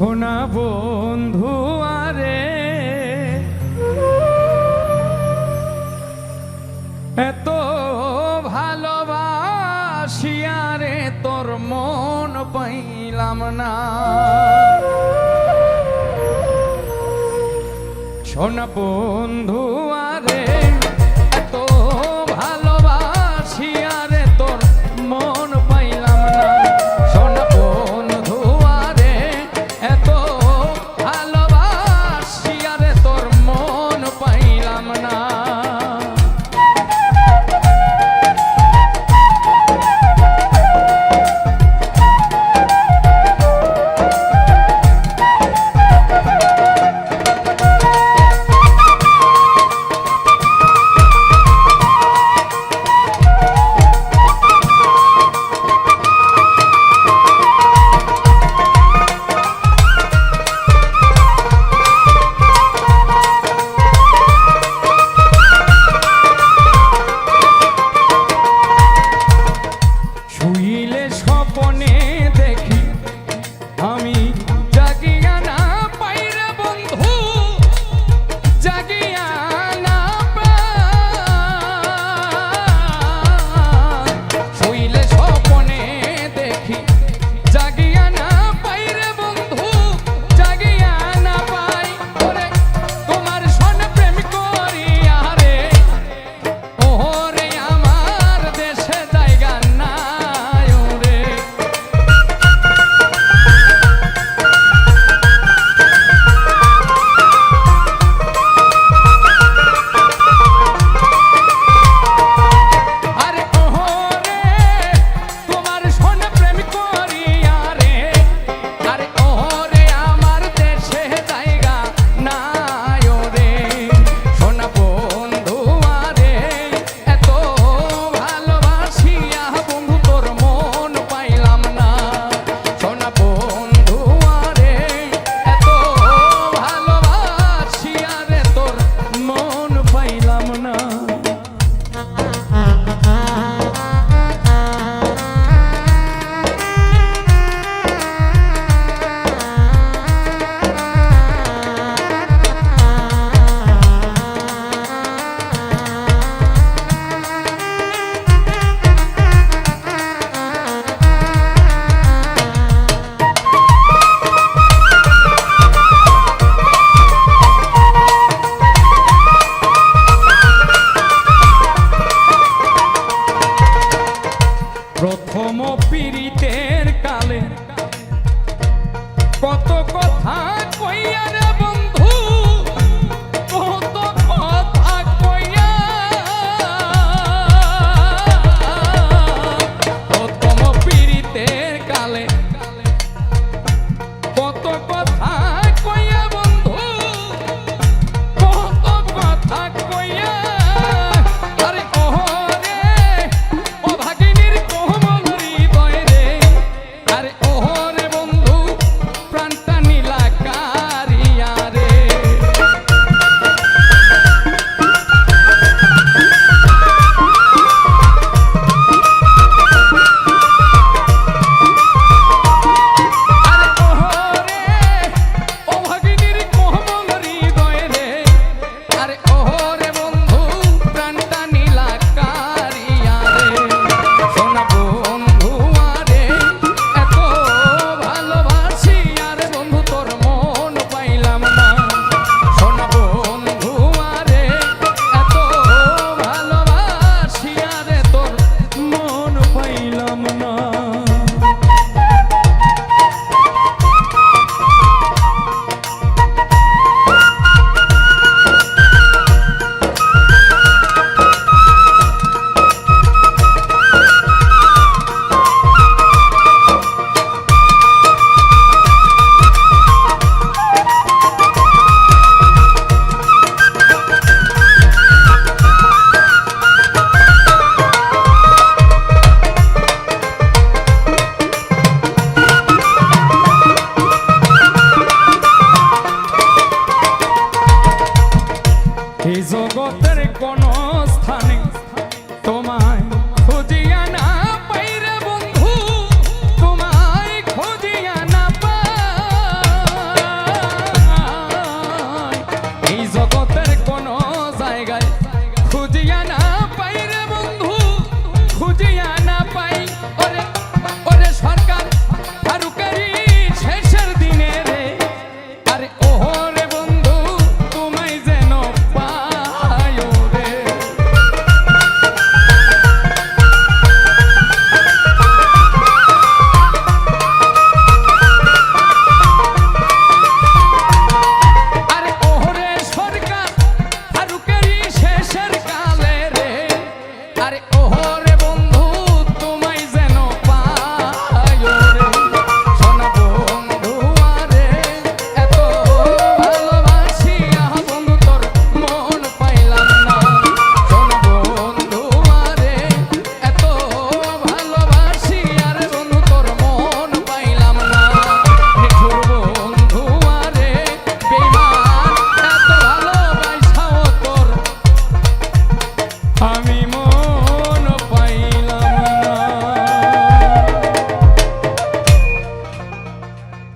সোনা বন্ধু আরে। এত ভালোবাসি আরে তোর মন পাইলাম না। সোনা বন্ধু অতীতের কালে। কত কথা কইয়া রে বন্ধু আরে ওহরে